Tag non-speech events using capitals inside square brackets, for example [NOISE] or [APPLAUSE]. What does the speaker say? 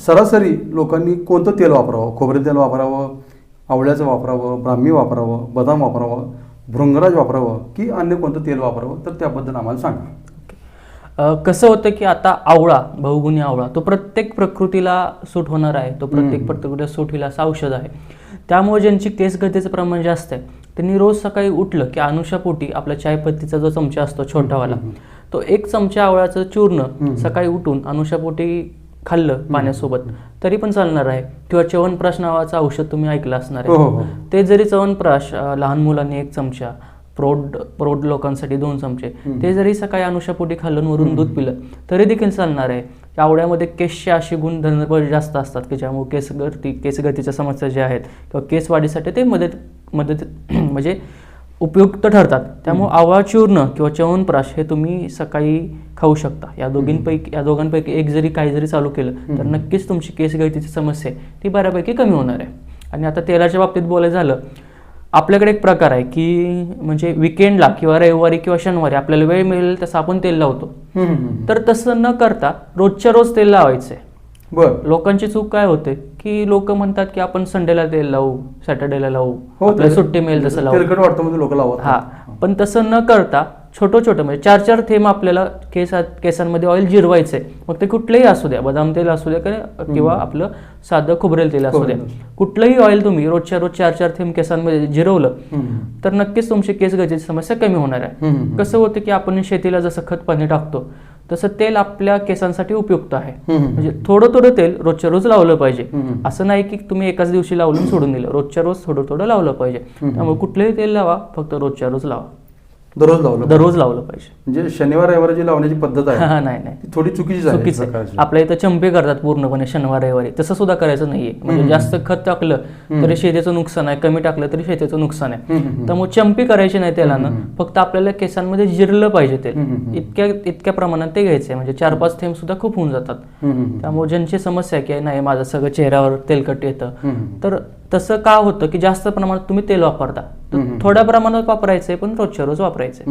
सरासरी लोकांनी कोणतं तेल वापरावं? खोबरे तेल वापरावं? आवळ्याचं वापरावं? ब्राह्मी वापरावं? बदाम वापरावं? भृंगराज वापरावं? की अन्य कोणतं तेल वापरावं? तर त्याबद्दल आम्हाला सांगा. कसं होतं की आता आवळा बहुगुणी आवळा तो प्रत्येक प्रकृतीला सूट होणार आहे. तो प्रत्येक प्रकृतीला सूट होईल असं औषध आहे. त्यामुळे ज्यांची केस गतीचं प्रमाण जास्त आहे त्यांनी रोज सकाळी उठलं की अनुषापोटी आपला चायपत्तीचा जो चमचा असतो छोटावाला तो एक चमचा आवळ्याचं चूर्ण सकाळी उठून अनुषापोटी खाल्लं पाण्यासोबत तरी पण चालणार आहे. किंवा च्यवनप्राश नावाचं औषध तुम्ही ऐकलं असणार हो, हो, हो. आहे ते जरी च्यवनप्राश लहान मुलांनी एक चमचा प्रौढ प्रौढ लोकांसाठी दोन चमचे ते जरी सकाळी अनुषापोटी खाल्लं वरून दूध पिलं तरी देखील चालणार आहे. या आवळ्यामध्ये केसच्या अशी गुणधर्म जास्त असतात की ज्यामुळे केस गळती केस गतीच्या समस्या ज्या आहेत किंवा केस वाढीसाठी ते मदत मदत [CLEARS THROAT] म्हणजे उपयुक्त ठरतात. त्यामुळे आवळा चूर्ण किंवा च्यवनप्राश हे तुम्ही सकाळी खाऊ शकता. या दोघींपैकी या दोघांपैकी एक जरी काही जरी चालू केलं तर नक्कीच तुमची केस गळतीची समस्या आहे. ती बऱ्यापैकी कमी होणार आहे. आणि आता तेलाच्या बाबतीत बोलायचं झालं आपल्याकडे एक प्रकार आहे की म्हणजे विकेंडला किंवा रविवारी किंवा शनिवारी आपल्याला वेळ मिळेल तसं आपण तेल लावतो. तर तसं न करता रोजच्या रोज तेल लावायचंय. बरं. लोकांची चूक काय होते? की लोक म्हणतात की आपण संडेला तेल लावू सॅटर्डेला लावू. हो आपल्याला सुट्टी मिळेल तसं लावू. म्हणजे लोक लावत हा. पण तसं न करता छोटं छोटं म्हणजे चार चार थेंब आपल्याला केसात केसांमध्ये ऑइल जिरवायचंय मग ते कुठलंही असू द्या बदाम तेल असू द्या किंवा- किंवा आपलं साधं खोबरेल तेल असू द्या. कुठलंही ऑइल तुम्ही रोजच्या रोज चार चार थेंब केसांमध्ये जिरवलं. तर नक्कीच तुमची केस गतीची समस्या कमी होणार आहे. कसं होतं की आपण शेतीला जसं खत पाणी टाकतो तसं तेल आपल्या केसांसाठी उपयुक्त आहे. म्हणजे थोडं थोडं तेल रोजच्या रोज लावलं पाहिजे. असं नाही की तुम्ही एकाच दिवशी लावून सोडून दिलं. रोजच्या रोज थोडं थोडं लावलं पाहिजे. त्यामुळे कुठलंही तेल लावा फक्त रोजच्या रोज लावा. दररोज लावलं दररोज लावलं पाहिजे. म्हणजे शनिवार रविवारी जी लावण्याची पद्धत आहे हा, नाही नाही. ती थोडी चुकीचं. प्रकारची. आपल्या इथं चंपे करतात पूर्णपणे शनिवार रविवारी. तसं सुद्धा करायचं नाहीये. म्हणजे जास्त खत टाकलं तरी शेतीचं नुकसान आहे. कमी टाकलं तरी शेतीचं नुकसान आहे. त्यामुळे चंपी करायची नाही तेलानं फक्त आपल्याला केसांमध्ये जिरलं पाहिजे हम्म. इतक्या इतक्या प्रमाणात ते घ्यायचंय. म्हणजे चार पाच थेंब सुद्धा खूप होऊन जातात. त्यामुळे ज्यांची समस्या की नाही माझं सगळं चेहऱ्यावर तेलकट येतं. तर तसं का होतं की जास्त प्रमाणात तुम्ही तेल वापरता तर. थोड्या प्रमाणात वापरायचंय पण रोजच्या रोज वापरायचंय.